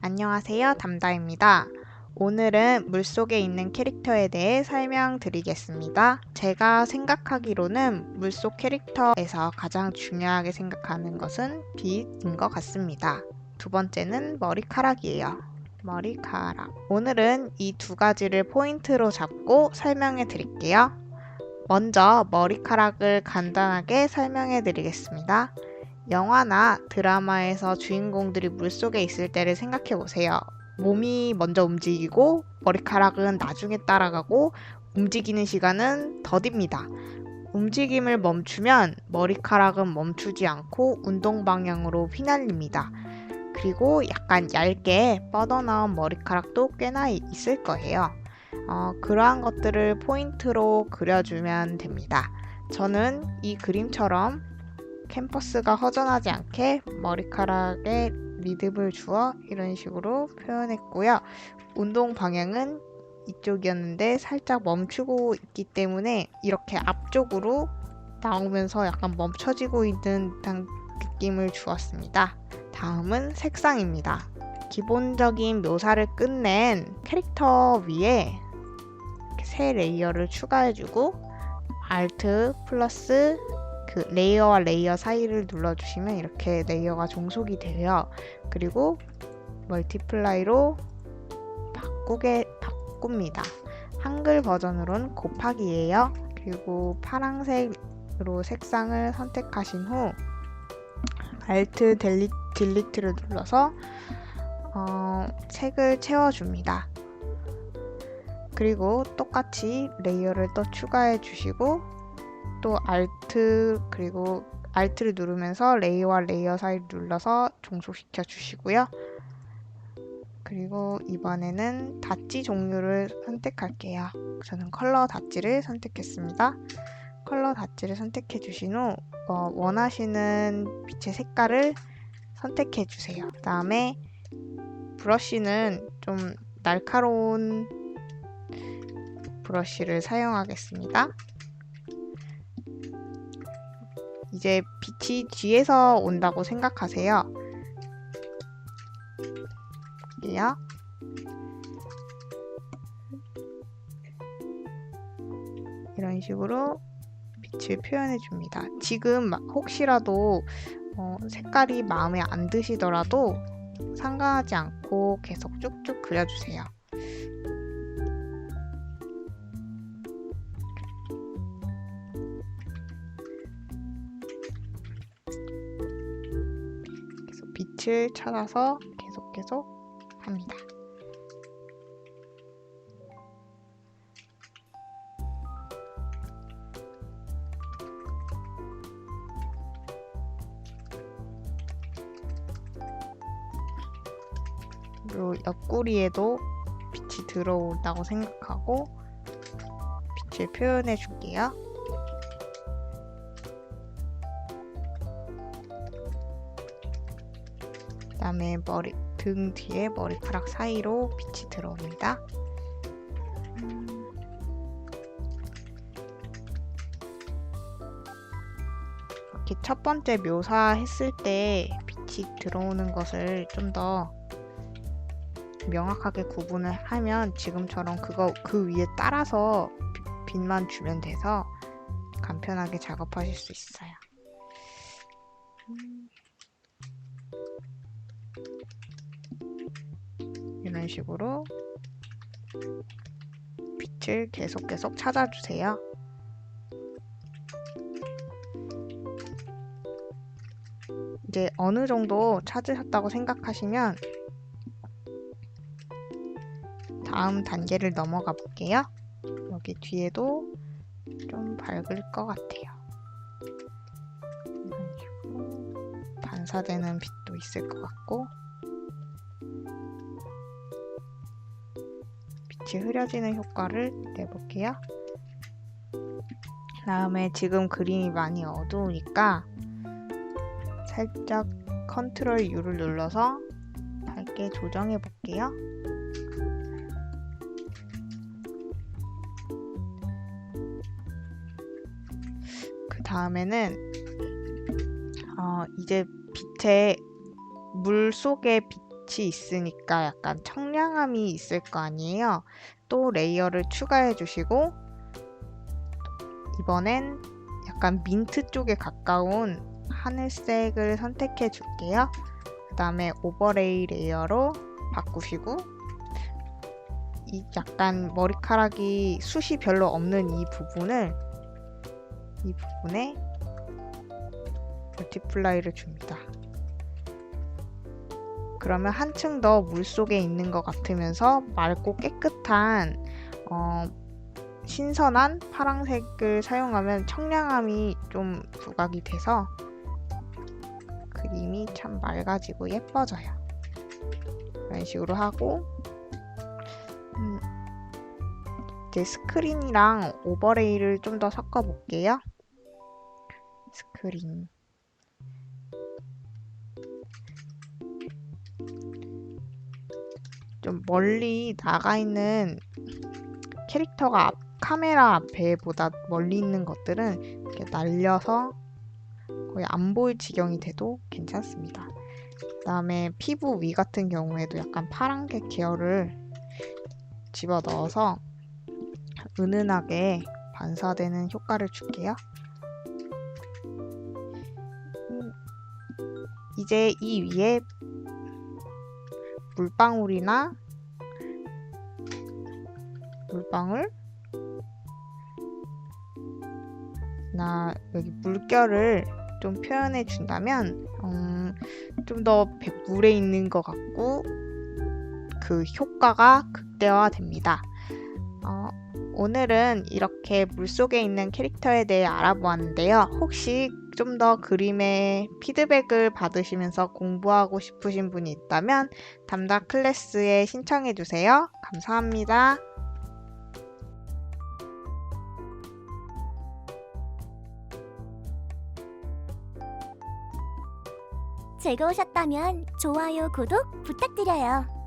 안녕하세요. 담다입니다. 오늘은 물속에 있는 캐릭터에 대해 설명드리겠습니다. 제가 생각하기로는 물속 캐릭터에서 가장 중요하게 생각하는 것은 빛인 것 같습니다. 두 번째는 머리카락이에요. 머리카락. 오늘은 이 두 가지를 포인트로 잡고 설명해 드릴게요. 먼저 머리카락을 간단하게 설명해 드리겠습니다. 영화나 드라마에서 주인공들이 물속에 있을 때를 생각해 보세요. 몸이 먼저 움직이고 머리카락은 나중에 따라가고 움직이는 시간은 더딥니다. 움직임을 멈추면 머리카락은 멈추지 않고 운동 방향으로 휘날립니다. 그리고 약간 얇게 뻗어나온 머리카락도 꽤나 있을 거예요. 어, 그러한 것들을 포인트로 그려주면 됩니다. 저는 이 그림처럼 캠퍼스가 허전하지 않게 머리카락에 리듬을 주어 이런 식으로 표현했고요. 운동 방향은 이쪽이었는데 살짝 멈추고 있기 때문에 이렇게 앞쪽으로 나오면서 약간 멈춰지고 있는 느낌을 주었습니다. 다음은 색상입니다. 기본적인 묘사를 끝낸 캐릭터 위에 새 레이어를 추가해주고 Alt 플러스 그 레이어와 레이어 사이를 눌러주시면 이렇게 레이어가 종속이 돼요. 그리고 멀티플라이로 바꾸게 바꿉니다. 한글 버전으로는 곱하기예요. 그리고 파랑색으로 색상을 선택하신 후 Alt 딜리트를 눌러서 어, 색을 채워줍니다. 그리고 똑같이 레이어를 또 추가해 주시고 또 Alt 그리고 Alt를 누르면서 레이어와 레이어 사이를 눌러서 종속시켜 주시고요. 그리고 이번에는 닷지 종류를 선택할게요. 저는 컬러 닷지를 선택했습니다. 컬러 닷지를 선택해 주신 후 어, 원하시는 빛의 색깔을 선택해 주세요. 그 다음에 브러쉬는 좀 날카로운 브러쉬를 사용하겠습니다. 이제 빛이 뒤에서 온다고 생각하세요. 볼게요. 이런 식으로 빛을 표현해 줍니다. 지금 혹시라도 어, 색깔이 마음에 안 드시더라도 상관하지 않고 계속 쭉쭉 그려주세요. 빛을 찾아서 계속 계속 합니다. 그리고 옆구리에도 빛이 들어온다고 생각하고 빛을 표현해 줄게요. 다음에 머리, 등 뒤에 머리카락 사이로 빛이 들어옵니다. 이렇게 첫 번째 묘사했을 때 빛이 들어오는 것을 좀 더 명확하게 구분을 하면 지금처럼 그거 그 위에 따라서 빛만 주면 돼서 간편하게 작업하실 수 있어요. 이런 식으로 빛을 계속 계속 찾아주세요. 이제 어느 정도 찾으셨다고 생각하시면 다음 단계를 넘어가 볼게요. 여기 뒤에도 좀 밝을 것 같아요. 이런 식으로 반사되는 빛도 있을 것 같고 빛이 흐려지는 효과를 내볼게요. 다음에 지금 그림이 많이 어두우니까 살짝 컨트롤 U를 눌러서 밝게 조정해 볼게요. 그 다음에는 어, 이제 빛에 물 속의 빛 이 있으니까 약간 청량함이 있을 거 아니에요. 또 레이어를 추가해 주시고 이번엔 약간 민트 쪽에 가까운 하늘색을 선택해 줄게요. 그 다음에 오버레이 레이어로 바꾸시고 이 약간 머리카락이 숱이 별로 없는 이 부분을 이 부분에 멀티플라이를 줍니다. 그러면 한층 더 물속에 있는 것 같으면서 맑고 깨끗한 어, 신선한 파란색을 사용하면 청량함이 좀 부각이 돼서 그림이 참 맑아지고 예뻐져요. 이런 식으로 하고 음, 이제 스크린이랑 오버레이를 좀 더 섞어 볼게요. 스크린 좀 멀리 나가 있는 캐릭터가 앞, 카메라 앞에보다 멀리 있는 것들은 이렇게 날려서 거의 안 보일 지경이 돼도 괜찮습니다. 그 다음에 피부 위 같은 경우에도 약간 파란색 계열을 집어 넣어서 은은하게 반사되는 효과를 줄게요. 음, 이제 이 위에 물방울이나 물방울 나 여기 물결을 좀 표현해 준다면 음, 좀더 물에 있는 것 같고 그 효과가 극대화됩니다. 어, 오늘은 이렇게 물속에 있는 캐릭터에 대해 알아보았는데요. 혹시 좀 더 그림의 피드백을 받으시면서 공부하고 싶으신 분이 있다면 담당 클래스에 신청해 주세요. 감사합니다. 즐거우셨다면 좋아요, 구독 부탁드려요.